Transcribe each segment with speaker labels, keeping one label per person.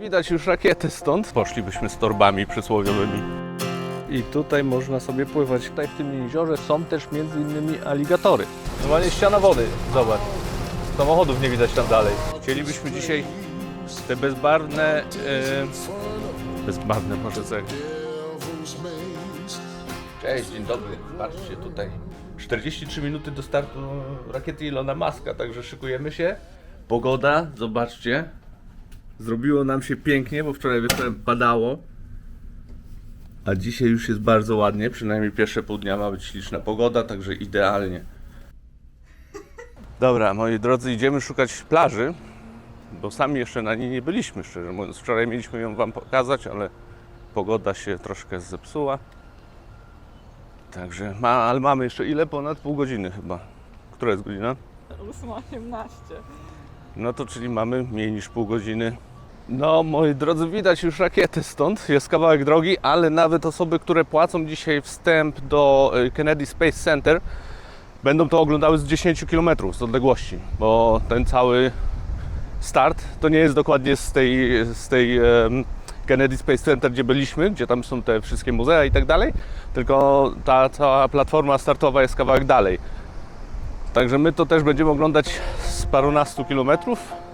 Speaker 1: Widać już rakiety stąd. Poszlibyśmy z torbami przysłowiowymi. I tutaj można sobie pływać. Tutaj w tym jeziorze są też między innymi aligatory.
Speaker 2: Normalnie ściana wody, zobacz. Samochodów nie widać tam dalej.
Speaker 1: Chcielibyśmy dzisiaj te bezbarwne, e, bezbarwne może tak. Cześć, dzień dobry. Patrzcie tutaj. 43 minuty do startu rakiety Ilona Maska, także szykujemy się. Pogoda, zobaczcie. Zrobiło nam się pięknie, bo wczoraj wieczorem padało. A dzisiaj już jest bardzo ładnie, przynajmniej pierwsze pół dnia ma być śliczna pogoda, także idealnie. Dobra, moi drodzy, idziemy szukać plaży, bo sami jeszcze na niej nie byliśmy, szczerze mówiąc. Wczoraj mieliśmy ją Wam pokazać, ale pogoda się troszkę zepsuła. Także, ma, ale mamy jeszcze ile? Ponad pół godziny chyba. Która jest godzina?
Speaker 3: 8.18.
Speaker 1: No to czyli mamy mniej niż pół godziny. No, moi drodzy, widać już rakiety stąd. Jest kawałek drogi, ale nawet osoby, które płacą dzisiaj wstęp do y, Kennedy Space Center, będą to oglądały z 10 km z odległości, bo ten cały start to nie jest dokładnie z tej, z tej Kennedy Space Center, gdzie byliśmy, gdzie tam są te wszystkie muzea i tak dalej, tylko ta cała platforma startowa jest kawałek dalej. Także my to też będziemy oglądać z parunastu kilometrów.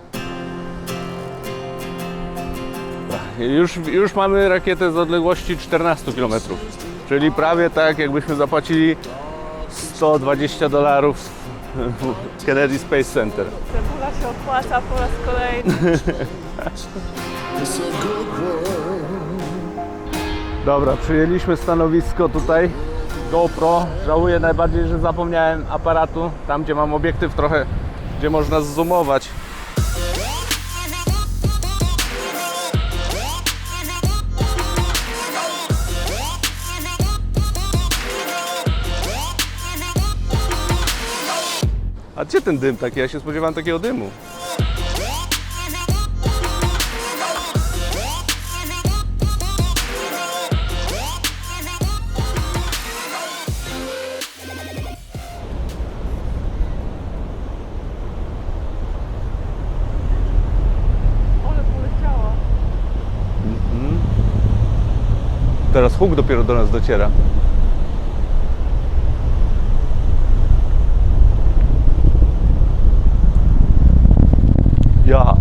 Speaker 1: Już, już mamy rakietę z odległości 14 km, czyli prawie tak jakbyśmy zapłacili 120 dolarów w Kennedy Space Center.
Speaker 3: Cebula się opłaca po raz kolejny.
Speaker 1: Dobra, przyjęliśmy stanowisko tutaj. GoPro. Żałuję najbardziej, że zapomniałem aparatu. Tam, gdzie mam obiektyw trochę, gdzie można zoomować. A gdzie ten dym taki? Ja się spodziewałem takiego dymu.
Speaker 3: Poleciała.
Speaker 1: Teraz huk dopiero do nas dociera. Ja.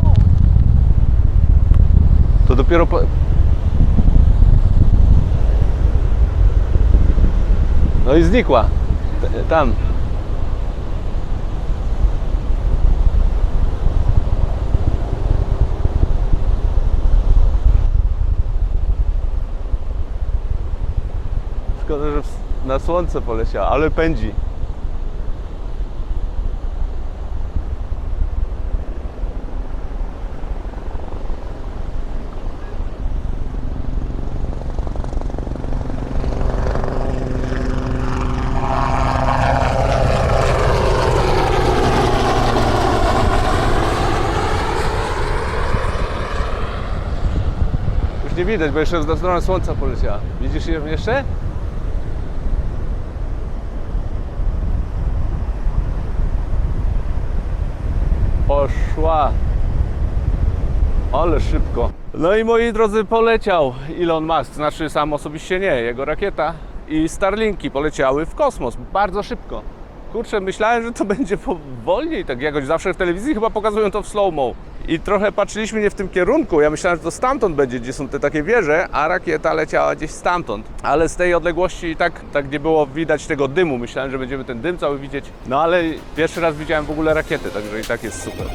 Speaker 1: To dopiero po... No i znikła. Tam. Szkoda, że na słońce poleciała, ale pędzi. Widać, bo jeszcze w stronę słońca poleciała. Widzisz ją jeszcze? Poszła. Ale szybko. No i moi drodzy, poleciał Elon Musk, znaczy sam osobiście nie, jego rakieta i Starlinki poleciały w kosmos bardzo szybko. Kurczę, myślałem, że to będzie wolniej, tak jakoś zawsze w telewizji chyba pokazują to w slow-mo. I trochę patrzyliśmy nie w tym kierunku. Ja myślałem, że to stamtąd będzie, gdzie są te takie wieże, a rakieta leciała gdzieś stamtąd. Ale z tej odległości i tak, tak nie było widać tego dymu. Myślałem, że będziemy ten dym cały widzieć. No ale pierwszy raz widziałem w ogóle rakiety, także i tak jest super.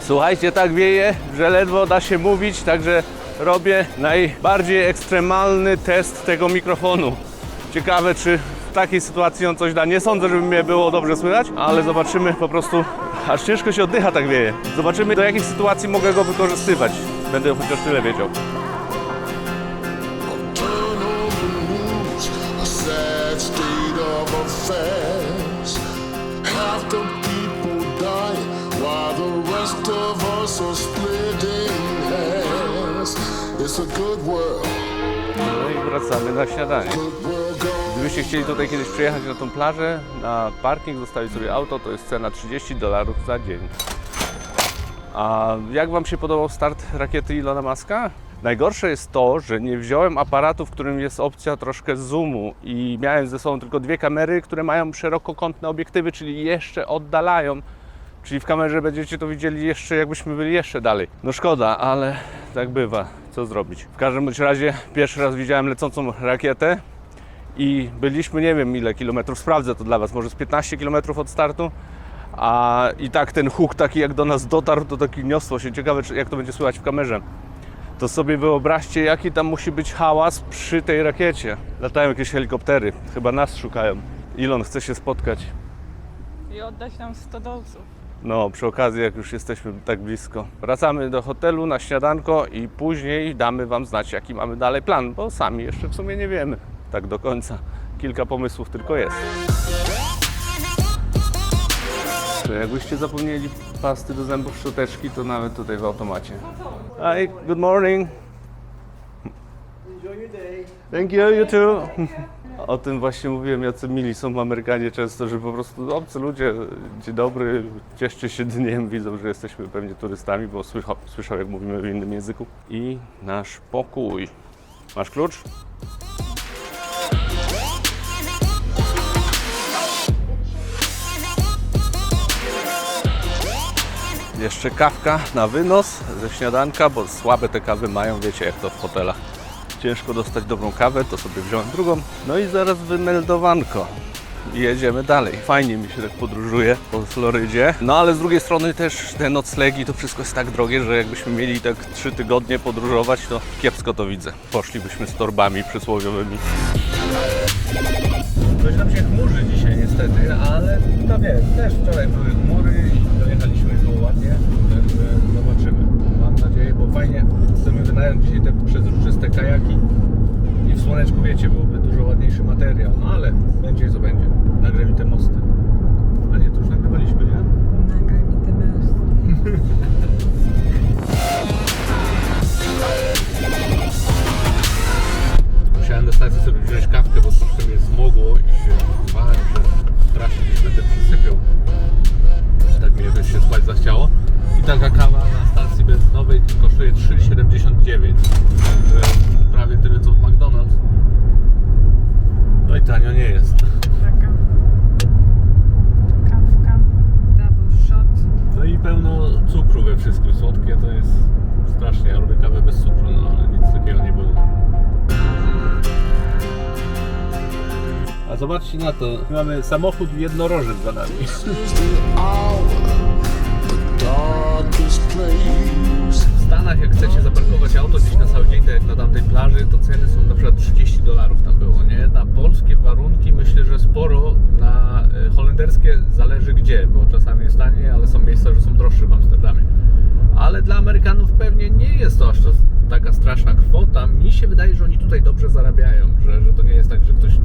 Speaker 1: Słuchajcie, tak wieje, że ledwo da się mówić, także robię najbardziej ekstremalny test tego mikrofonu. Ciekawe, czy w takiej sytuacji on coś da. Nie sądzę, żeby mnie było dobrze słychać, ale zobaczymy po prostu. Aż ciężko się oddycha, tak wieje. Zobaczymy, do jakiej sytuacji mogę go wykorzystywać. Będę chociaż tyle wiedział. No i wracamy na śniadanie. Jakbyście chcieli tutaj kiedyś przyjechać na tą plażę, na parking, zostawić sobie auto, to jest cena 30 dolarów za dzień. A jak Wam się podobał start rakiety Ilona Maska? Najgorsze jest to, że nie wziąłem aparatu, w którym jest opcja troszkę zoomu i miałem ze sobą tylko dwie kamery, które mają szerokokątne obiektywy, czyli jeszcze oddalają. Czyli w kamerze będziecie to widzieli jeszcze, jakbyśmy byli jeszcze dalej. No szkoda, ale tak bywa. Co zrobić? W każdym bądź razie pierwszy raz widziałem lecącą rakietę i byliśmy nie wiem ile kilometrów, sprawdzę to dla Was, może z 15 kilometrów od startu. A i tak ten huk taki jak do nas dotarł, to taki niosło się. Ciekawe jak to będzie słychać w kamerze. To sobie wyobraźcie jaki tam musi być hałas przy tej rakiecie. Latają jakieś helikoptery, chyba nas szukają. Ilon chce się spotkać.
Speaker 3: I oddać nam 100 dolców.
Speaker 1: No, przy okazji, jak już jesteśmy tak blisko. Wracamy do hotelu na śniadanko i później damy Wam znać, jaki mamy dalej plan, bo sami jeszcze w sumie nie wiemy tak do końca. Kilka pomysłów tylko jest. Jakbyście zapomnieli pasty do zębów, szczoteczki, to nawet tutaj w automacie. Hi, good morning.
Speaker 4: Enjoy your day.
Speaker 1: Thank you, you too. O tym właśnie mówiłem, jacy mili są Amerykanie często, że po prostu obcy ludzie, dzień dobry, cieszcie się dniem, widzą, że jesteśmy pewnie turystami, bo słyszał, słyszał jak mówimy w innym języku. I nasz pokój. Masz klucz? Jeszcze kawka na wynos ze śniadanka, bo słabe te kawy mają, wiecie jak to w hotelach ciężko dostać dobrą kawę, to sobie wziąłem drugą. No i zaraz wymeldowanko. I jedziemy dalej. Fajnie mi się tak podróżuje po Florydzie. No ale z drugiej strony też te noclegi to wszystko jest tak drogie, że jakbyśmy mieli tak trzy tygodnie podróżować, to kiepsko to widzę. Poszlibyśmy z torbami przysłowiowymi.
Speaker 2: Coś nam się chmurzy dzisiaj niestety, ale to wiesz, też wczoraj były chmury i dojechaliśmy ładnie, także zobaczymy. Mam nadzieję, bo fajnie chcemy wynająć dzisiaj te przezroczyste kajaki i w słoneczku wiecie, byłoby dużo ładniejszy materiał, no ale będzie co będzie. Nagraj mi te mosty. A nie, to już nagrywaliśmy, nie?
Speaker 3: Nagraj mi te mężczyzn.
Speaker 2: Musiałem do stacji sobie wziąć kawkę, bo troszkę mnie zmogło i się bałem, że strasznie gdzieś będę przysypiał. Taka kawa na stacji benzynowej kosztuje 3,79. Także prawie tyle co w McDonald's. No i tanio nie jest.
Speaker 3: Taka kawka, double shot.
Speaker 2: No i pełno cukru we wszystkim. Słodkie to jest strasznie. Ja lubię kawę bez cukru, no ale nic takiego nie było. A zobaczcie na to. Mamy samochód jednorożec za nami. Gdzie, bo czasami jest taniej, ale są miejsca, że są droższe w Amsterdamie. Ale dla Amerykanów pewnie nie jest to aż taka straszna kwota. Mi się wydaje, że oni tutaj dobrze zarabiają, że, że to nie jest tak, że ktoś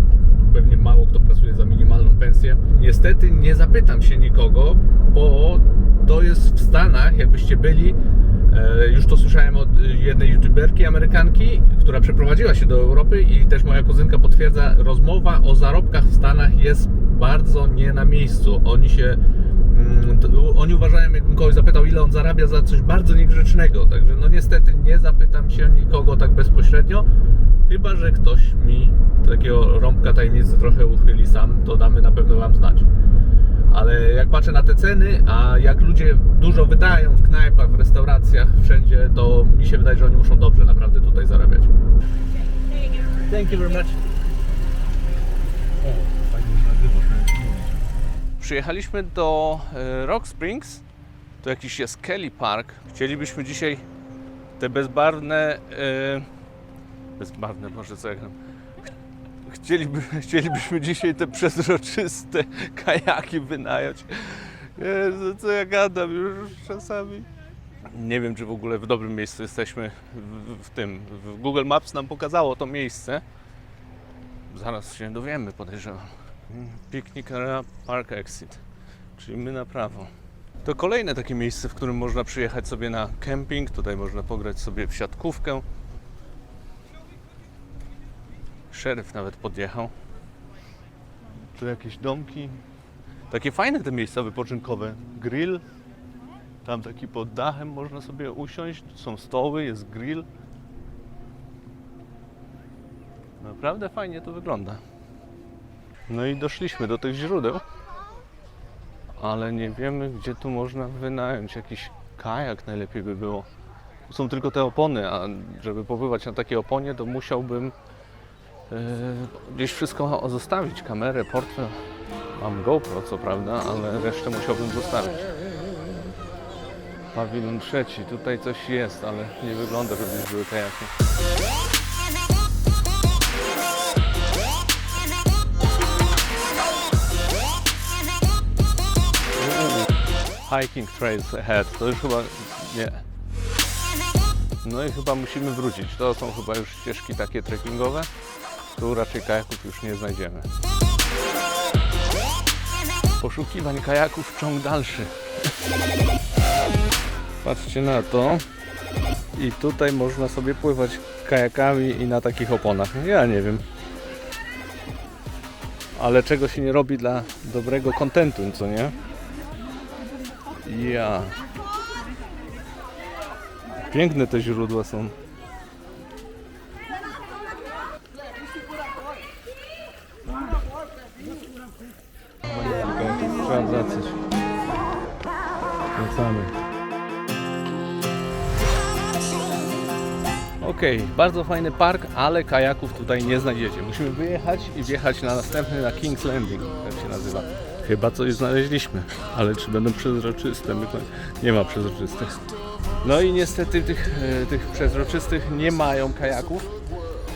Speaker 2: pewnie mało kto pracuje za minimalną pensję. Niestety nie zapytam się nikogo, bo to jest w Stanach, jakbyście byli, e, już to słyszałem od jednej youtuberki amerykanki, która przeprowadziła się do Europy i też moja kuzynka potwierdza, rozmowa o zarobkach w Stanach jest bardzo nie na miejscu. Oni się Mm, Oni uważają, jakbym kogoś zapytał, ile on zarabia za coś bardzo niegrzecznego. Także no niestety nie zapytam się nikogo tak bezpośrednio. Chyba, że ktoś mi takiego rąbka tajemnicy trochę uchyli sam, to damy na pewno Wam znać. Ale jak patrzę na te ceny, a jak ludzie dużo wydają w knajpach, w restauracjach, wszędzie, to mi się wydaje, że oni muszą dobrze naprawdę tutaj zarabiać. Thank you very much. O, fajnie, że nagrywasz, miałem ci mówić.
Speaker 1: Przyjechaliśmy do e, Rock Springs. To jakiś jest Kelly Park. Chcielibyśmy dzisiaj te bezbarwne. E, bezbarwne, może co jak. Chcieliby, chcielibyśmy dzisiaj te przezroczyste kajaki wynająć. Jezu, co ja gadam już czasami. Nie wiem, czy w ogóle w dobrym miejscu jesteśmy w, w tym. W Google Maps nam pokazało to miejsce. Zaraz się dowiemy, podejrzewam. Picnic Area Park Exit, czyli my na prawo. To kolejne takie miejsce, w którym można przyjechać sobie na kemping. Tutaj można pograć sobie w siatkówkę. Szeryf nawet podjechał. Tu jakieś domki. Takie fajne te miejsca wypoczynkowe. Grill. Tam taki pod dachem można sobie usiąść. Tu są stoły, jest grill. Naprawdę fajnie to wygląda. No i doszliśmy do tych źródeł. Ale nie wiemy, gdzie tu można wynająć jakiś kajak najlepiej by było. Są tylko te opony, a żeby popływać na takiej oponie, to musiałbym e, gdzieś wszystko zostawić. Kamerę, portfel. Mam GoPro, co prawda, ale resztę musiałbym zostawić. Pawilon trzeci. Tutaj coś jest, ale nie wygląda, żeby były kajaki. Hiking trails ahead. To już chyba nie. No i chyba musimy wrócić. To są chyba już ścieżki takie trekkingowe. Tu raczej kajaków już nie znajdziemy. Poszukiwań kajaków ciąg dalszy. Patrzcie na to. I tutaj można sobie pływać kajakami i na takich oponach. Ja nie wiem. Ale czego się nie robi dla dobrego kontentu, co nie? Ja. Piękne te źródła są. Trzeba bardzo fajny park, ale kajaków tutaj nie znajdziecie. Musimy wyjechać i wjechać na następny, na King's Landing, jak się nazywa. Chyba coś znaleźliśmy, ale czy będą przezroczyste? Nie ma przezroczystych. No i niestety tych, e, tych przezroczystych nie mają kajaków,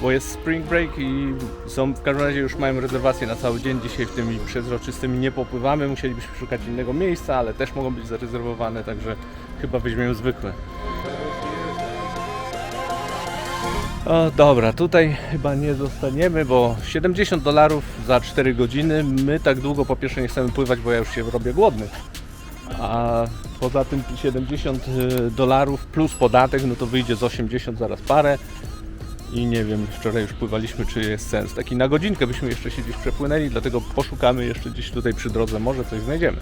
Speaker 1: bo jest spring break i są w każdym razie już mają rezerwację na cały dzień. Dzisiaj w tymi przezroczystymi nie popływamy, musielibyśmy szukać innego miejsca, ale też mogą być zarezerwowane, także chyba weźmiemy zwykłe. O, dobra, tutaj chyba nie zostaniemy, bo 70 dolarów za 4 godziny. My tak długo po pierwsze nie chcemy pływać, bo ja już się robię głodny. A poza tym 70 dolarów plus podatek, no to wyjdzie z 80 zaraz parę. I nie wiem, wczoraj już pływaliśmy, czy jest sens. Taki na godzinkę byśmy jeszcze się gdzieś przepłynęli, dlatego poszukamy jeszcze gdzieś tutaj przy drodze, może coś znajdziemy.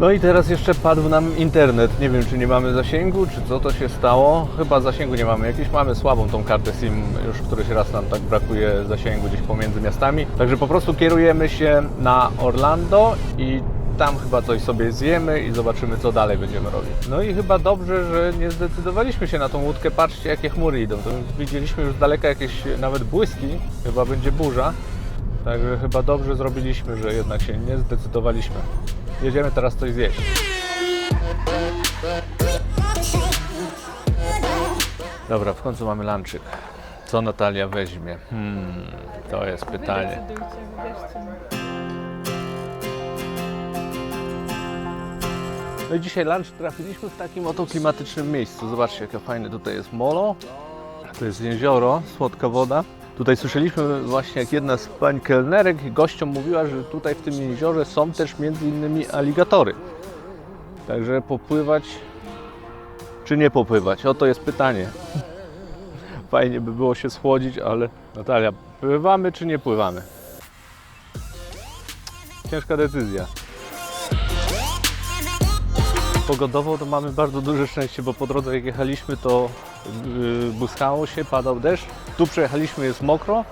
Speaker 1: No i teraz jeszcze padł nam internet. Nie wiem, czy nie mamy zasięgu, czy co to się stało. Chyba zasięgu nie mamy. Jakieś mamy słabą tą kartę SIM. Już któryś raz nam tak brakuje zasięgu gdzieś pomiędzy miastami. Także po prostu kierujemy się na Orlando i tam chyba coś sobie zjemy i zobaczymy, co dalej będziemy robić. No i chyba dobrze, że nie zdecydowaliśmy się na tą łódkę. Patrzcie, jakie chmury idą. Widzieliśmy już z daleka jakieś nawet błyski. Chyba będzie burza. Także chyba dobrze zrobiliśmy, że jednak się nie zdecydowaliśmy. Jedziemy teraz coś zjeść. Dobra, w końcu mamy lunchik. Co Natalia weźmie? Hmm, to jest pytanie. No i dzisiaj lunch trafiliśmy w takim oto klimatycznym miejscu. Zobaczcie, jakie fajne tutaj jest molo. To jest jezioro, słodka woda. Tutaj słyszeliśmy właśnie, jak jedna z pań kelnerek gościom mówiła, że tutaj w tym jeziorze są też między innymi aligatory. Także popływać czy nie popływać? Oto jest pytanie. Fajnie by było się schłodzić, ale Natalia, pływamy czy nie pływamy? Ciężka decyzja. Pogodowo to mamy bardzo duże szczęście, bo po drodze jak jechaliśmy to yy, błyskało się, padał deszcz. Tu przejechaliśmy, jest mokro,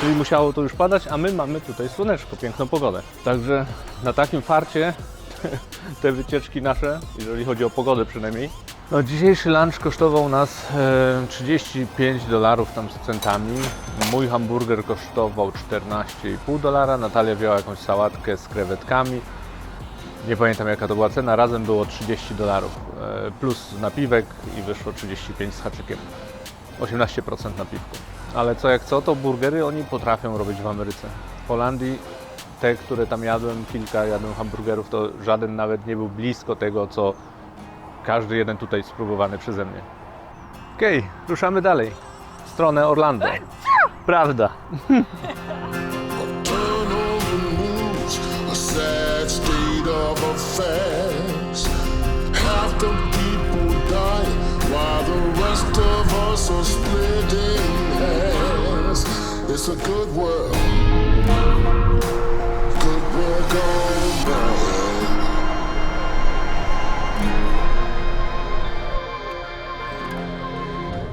Speaker 1: czyli musiało to już padać, a my mamy tutaj słoneczko, piękną pogodę. Także na takim farcie te wycieczki nasze, jeżeli chodzi o pogodę przynajmniej. No, dzisiejszy lunch kosztował nas e, 35 dolarów tam z centami. Mój hamburger kosztował 14,5 dolara. Natalia wzięła jakąś sałatkę z krewetkami. Nie pamiętam jaka to była cena, razem było 30 dolarów. e, Plus napiwek i wyszło 35 z haczykiem. 18% napiwku. Ale co jak co, to burgery oni potrafią robić w Ameryce. W Holandii te, które tam jadłem, kilka jadłem hamburgerów, to żaden nawet nie był blisko tego, co każdy jeden tutaj spróbowany przeze mnie. Okej, ruszamy dalej. W stronę Orlando. Prawda.
Speaker 5: It's a good world.
Speaker 2: going.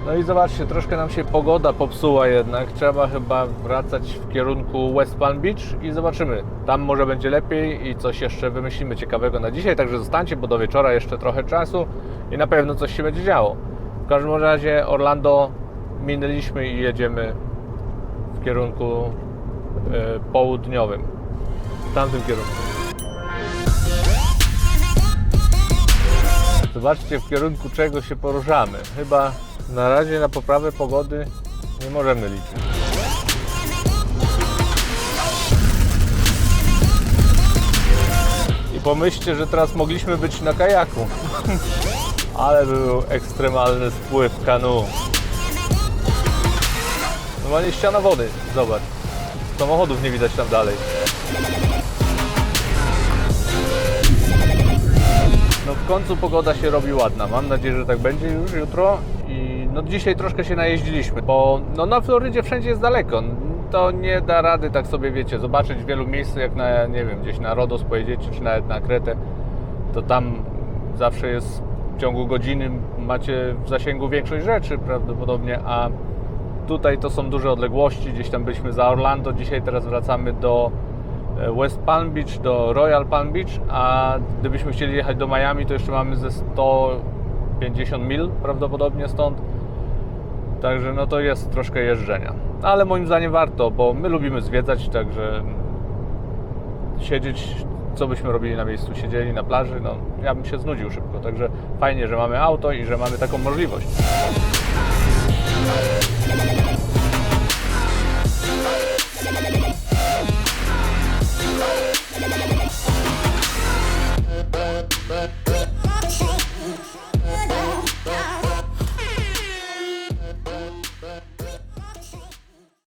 Speaker 1: No i zobaczcie, troszkę nam się pogoda popsuła jednak. Trzeba chyba wracać w kierunku West Palm Beach i zobaczymy. Tam może będzie lepiej i coś jeszcze wymyślimy ciekawego na dzisiaj. Także zostańcie, bo do wieczora jeszcze trochę czasu i na pewno coś się będzie działo. Każdym razie Orlando minęliśmy i jedziemy w kierunku e, południowym. W tamtym kierunku. Zobaczcie w kierunku czego się poruszamy. Chyba na razie na poprawę pogody nie możemy liczyć. I pomyślcie, że teraz mogliśmy być na kajaku. Ale był ekstremalny spływ kanu. Normalnie ściana wody, zobacz. Samochodów nie widać tam dalej. No w końcu pogoda się robi ładna. Mam nadzieję, że tak będzie już jutro. I no dzisiaj troszkę się najeździliśmy, bo no na Florydzie wszędzie jest daleko. To nie da rady tak sobie, wiecie, zobaczyć w wielu miejsc, jak na, nie wiem, gdzieś na Rodos pojedziecie, czy nawet na Kretę, to tam zawsze jest ciągu godziny macie w zasięgu większość rzeczy prawdopodobnie, a tutaj to są duże odległości. Gdzieś tam byliśmy za Orlando, dzisiaj teraz wracamy do e, West Palm Beach, do Royal Palm Beach, a gdybyśmy chcieli jechać do Miami, to jeszcze mamy ze 150 mil prawdopodobnie stąd. Także no to jest troszkę jeżdżenia. Ale moim zdaniem warto, bo my lubimy zwiedzać, także siedzieć, co byśmy robili na miejscu, siedzieli na plaży, no ja bym się znudził szybko, także fajnie, że mamy auto i że mamy taką możliwość.